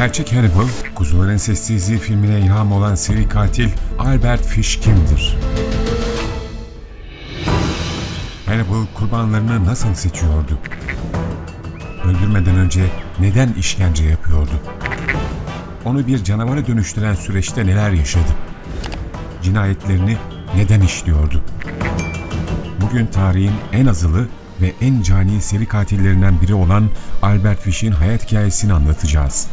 Gerçek Hannibal, Kuzuların Sessizliği filmine ilham olan seri katil Albert Fish kimdir? Hannibal kurbanlarını nasıl seçiyordu? Öldürmeden önce neden işkence yapıyordu? Onu bir canavara dönüştüren süreçte neler yaşadı? Cinayetlerini neden işliyordu? Bugün tarihin en azılı ve en cani seri katillerinden biri olan Albert Fish'in hayat hikayesini anlatacağız.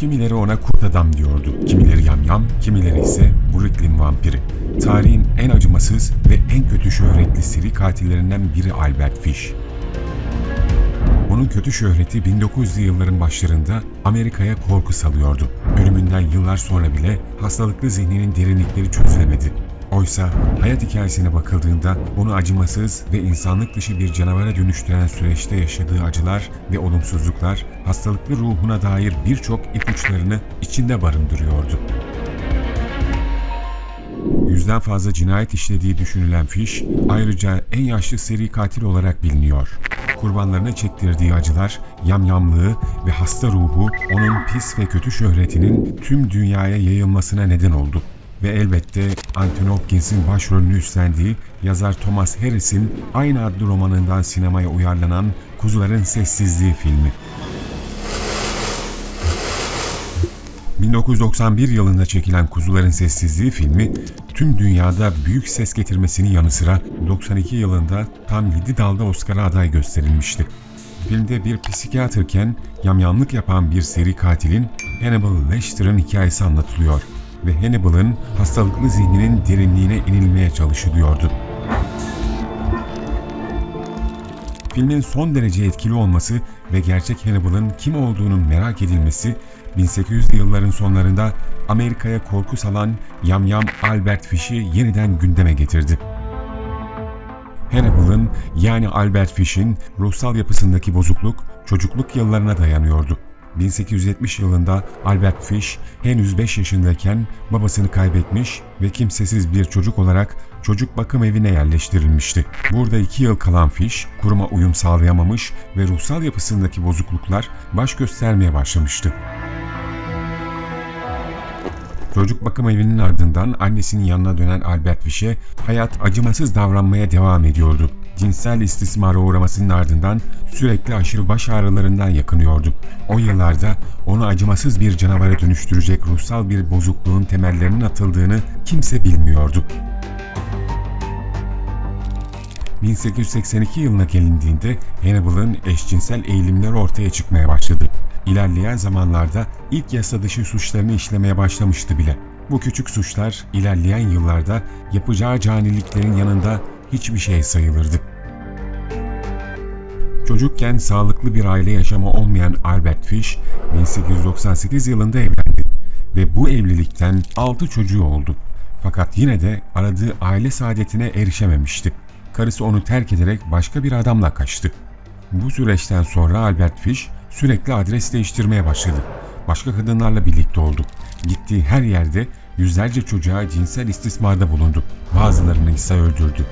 Kimileri ona kurt adam diyordu, kimileri yamyam, kimileri ise Brooklyn vampiri. Tarihin en acımasız ve en kötü şöhretli seri katillerinden biri Albert Fish. Onun kötü şöhreti 1900'lü yılların başlarında Amerika'ya korku salıyordu. Ölümünden yıllar sonra bile hastalıklı zihninin derinlikleri çözülemedi. Oysa hayat hikayesine bakıldığında onu acımasız ve insanlık dışı bir canavara dönüştüren süreçte yaşadığı acılar ve olumsuzluklar hastalıklı ruhuna dair birçok ipuçlarını içinde barındırıyordu. Yüzden fazla cinayet işlediği düşünülen Fish, ayrıca en yaşlı seri katil olarak biliniyor. Kurbanlarına çektirdiği acılar, yamyamlığı ve hasta ruhu onun pis ve kötü şöhretinin tüm dünyaya yayılmasına neden oldu. Ve elbette Anthony Hopkins'in başrolünü üstlendiği yazar Thomas Harris'in aynı adlı romanından sinemaya uyarlanan Kuzuların Sessizliği filmi. 1991 yılında çekilen Kuzuların Sessizliği filmi tüm dünyada büyük ses getirmesinin yanı sıra 92 yılında tam 7 dalda Oscar'a aday gösterilmişti. Filmde bir psikiyatrken yamyamlık yapan bir seri katilin Hannibal Lecter'ın hikayesi anlatılıyor ve Hannibal'ın hastalıklı zihninin derinliğine inilmeye çalışılıyordu. Filmin son derece etkili olması ve gerçek Hannibal'ın kim olduğunun merak edilmesi 1800'lü yılların sonlarında Amerika'ya korku salan yamyam Albert Fish'i yeniden gündeme getirdi. Hannibal'ın yani Albert Fish'in ruhsal yapısındaki bozukluk çocukluk yıllarına dayanıyordu. 1870 yılında Albert Fish henüz 5 yaşındayken babasını kaybetmiş ve kimsesiz bir çocuk olarak çocuk bakım evine yerleştirilmişti. Burada 2 yıl kalan Fish kuruma uyum sağlayamamış ve ruhsal yapısındaki bozukluklar baş göstermeye başlamıştı. Çocuk bakım evinin ardından annesinin yanına dönen Albert Fish'e hayat acımasız davranmaya devam ediyordu. Cinsel istismara uğramasının ardından sürekli aşırı baş ağrılarından yakınıyordu. O yıllarda onu acımasız bir canavara dönüştürecek ruhsal bir bozukluğun temellerinin atıldığını kimse bilmiyordu. 1882 yılına gelindiğinde Hannibal'ın eşcinsel eğilimler ortaya çıkmaya başladı. İlerleyen zamanlarda ilk yasa dışı suçlarını işlemeye başlamıştı bile. Bu küçük suçlar ilerleyen yıllarda yapacağı caniliklerin yanında hiçbir şey sayılırdı. Çocukken sağlıklı bir aile yaşamı olmayan Albert Fish 1898 yılında evlendi ve bu evlilikten 6 çocuğu oldu. Fakat yine de aradığı aile saadetine erişememişti. Karısı onu terk ederek başka bir adamla kaçtı. Bu süreçten sonra Albert Fish sürekli adres değiştirmeye başladı. Başka kadınlarla birlikte oldu. Gittiği her yerde yüzlerce çocuğa cinsel istismarda bulundu. Bazılarını ise öldürdü.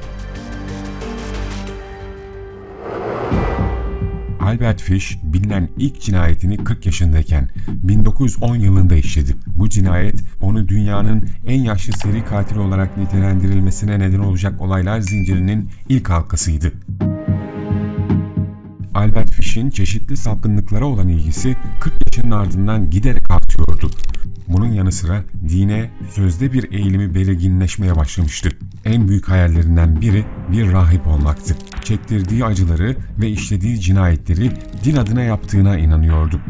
Albert Fish bilinen ilk cinayetini 40 yaşındayken 1910 yılında işledi. Bu cinayet onu dünyanın en yaşlı seri katili olarak nitelendirilmesine neden olacak olaylar zincirinin ilk halkasıydı. Albert Fish'in çeşitli sapkınlıklara olan ilgisi 40 yaşının ardından giderek artıyordu. Bunun yanı sıra dine sözde bir eğilimi belirginleşmeye başlamıştı. En büyük hayallerinden biri bir rahip olmaktı. Çektirdiği acıları ve işlediği cinayetleri din adına yaptığına inanıyordu.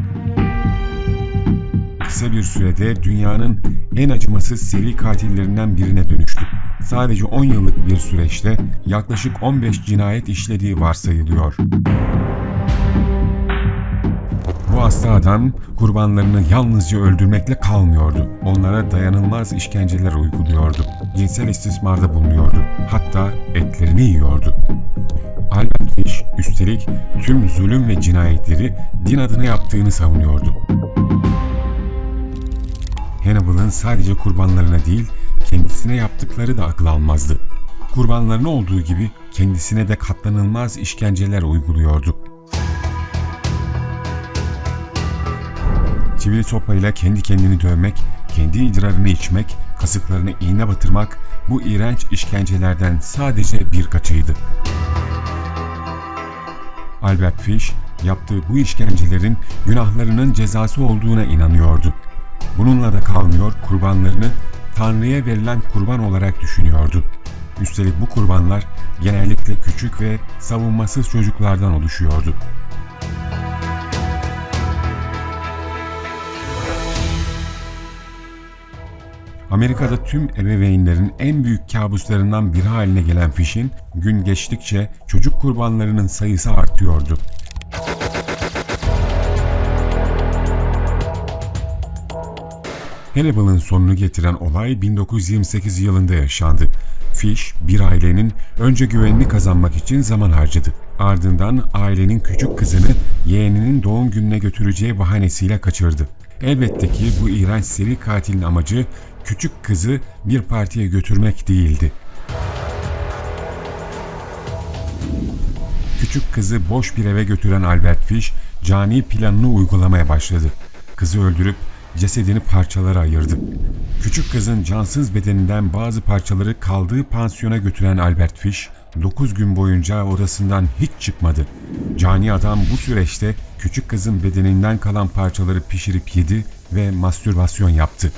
Kısa bir sürede dünyanın en acımasız seri katillerinden birine dönüştü. Sadece 10 yıllık bir süreçte yaklaşık 15 cinayet işlediği varsayılıyor. Bu hasta adam kurbanlarını yalnızca öldürmekle kalmıyordu. Onlara dayanılmaz işkenceler uyguluyordu. Cinsel istismarda bulunuyordu. Hatta etlerini yiyordu. Albert Fish üstelik tüm zulüm ve cinayetleri din adına yaptığını savunuyordu. Hannibal'ın sadece kurbanlarına değil kendisine yaptıkları da akıl almazdı. kurbanlarına olduğu gibi kendisine de katlanılmaz işkenceler uyguluyordu. Çivili sopayla kendi kendini dövmek, kendi idrarını içmek, kasıklarını iğne batırmak bu iğrenç işkencelerden sadece birkaçıydı. Albert Fish yaptığı bu işkencelerin günahlarının cezası olduğuna inanıyordu. Bununla da kalmıyor, kurbanlarını Tanrı'ya verilen kurban olarak düşünüyordu. Üstelik bu kurbanlar genellikle küçük ve savunmasız çocuklardan oluşuyordu. Amerika'da tüm ebeveynlerin en büyük kabuslarından biri haline gelen Fish'in gün geçtikçe çocuk kurbanlarının sayısı artıyordu. Hannibal'ın sonunu getiren olay 1928 yılında yaşandı. Fish, bir ailenin önce güvenini kazanmak için zaman harcadı. Ardından ailenin küçük kızını yeğeninin doğum gününe götüreceği bahanesiyle kaçırdı. Elbette ki bu iğrenç seri katilin amacı küçük kızı bir partiye götürmek değildi. Küçük kızı boş bir eve götüren Albert Fish, cani planını uygulamaya başladı. Kızı öldürüp cesedini parçalara ayırdı. Küçük kızın cansız bedeninden bazı parçaları kaldığı pansiyona götüren Albert Fish, 9 gün boyunca odasından hiç çıkmadı. Cani adam bu süreçte küçük kızın bedeninden kalan parçaları pişirip yedi ve mastürbasyon yaptı.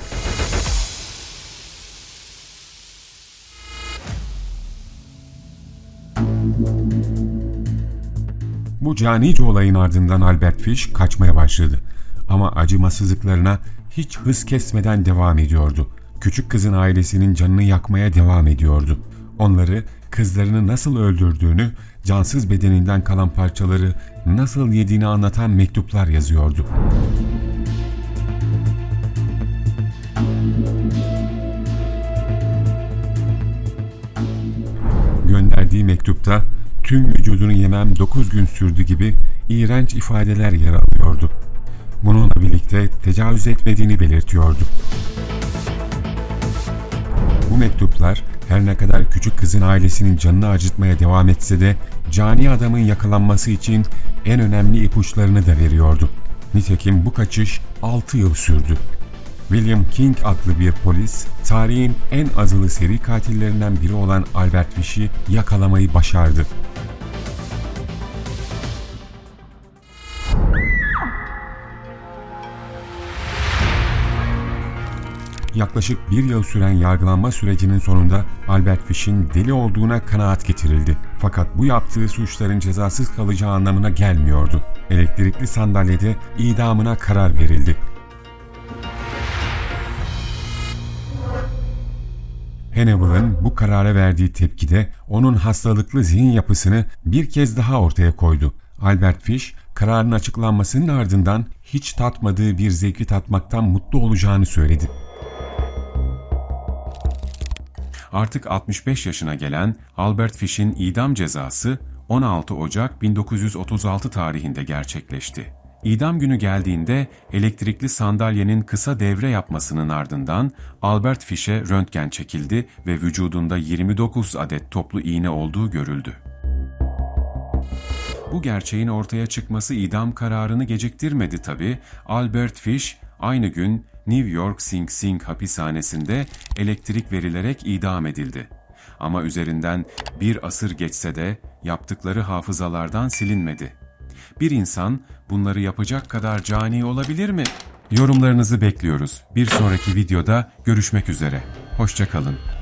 Bu canice olayın ardından Albert Fish kaçmaya başladı. Ama acımasızlıklarına hiç hız kesmeden devam ediyordu. Küçük kızın ailesinin canını yakmaya devam ediyordu. Onları kızlarını nasıl öldürdüğünü, cansız bedeninden kalan parçaları nasıl yediğini anlatan mektuplar yazıyordu. Mektupta tüm vücudunu yemem 9 gün sürdü gibi iğrenç ifadeler yer alıyordu. Bununla birlikte tecavüz etmediğini belirtiyordu. Bu mektuplar her ne kadar küçük kızın ailesinin canını acıtmaya devam etse de cani adamın yakalanması için en önemli ipuçlarını da veriyordu. Nitekim bu kaçış 6 yıl sürdü. William King adlı bir polis, tarihin en azılı seri katillerinden biri olan Albert Fish'i yakalamayı başardı. Yaklaşık bir yıl süren yargılanma sürecinin sonunda Albert Fish'in deli olduğuna kanaat getirildi. Fakat bu yaptığı suçların cezasız kalacağı anlamına gelmiyordu. Elektrikli sandalyede idamına karar verildi. Hannibal'ın bu karara verdiği tepkide onun hastalıklı zihin yapısını bir kez daha ortaya koydu. Albert Fish, kararın açıklanmasının ardından hiç tatmadığı bir zevki tatmaktan mutlu olacağını söyledi. Artık 65 yaşına gelen Albert Fish'in idam cezası 16 Ocak 1936 tarihinde gerçekleşti. İdam günü geldiğinde elektrikli sandalyenin kısa devre yapmasının ardından Albert Fish'e röntgen çekildi ve vücudunda 29 adet toplu iğne olduğu görüldü. Bu gerçeğin ortaya çıkması idam kararını geciktirmedi tabi. Albert Fish aynı gün New York Sing Sing hapishanesinde elektrik verilerek idam edildi. Ama üzerinden bir asır geçse de yaptıkları hafızalardan silinmedi. Bir insan bunları yapacak kadar cani olabilir mi? Yorumlarınızı bekliyoruz. Bir sonraki videoda görüşmek üzere. Hoşçakalın.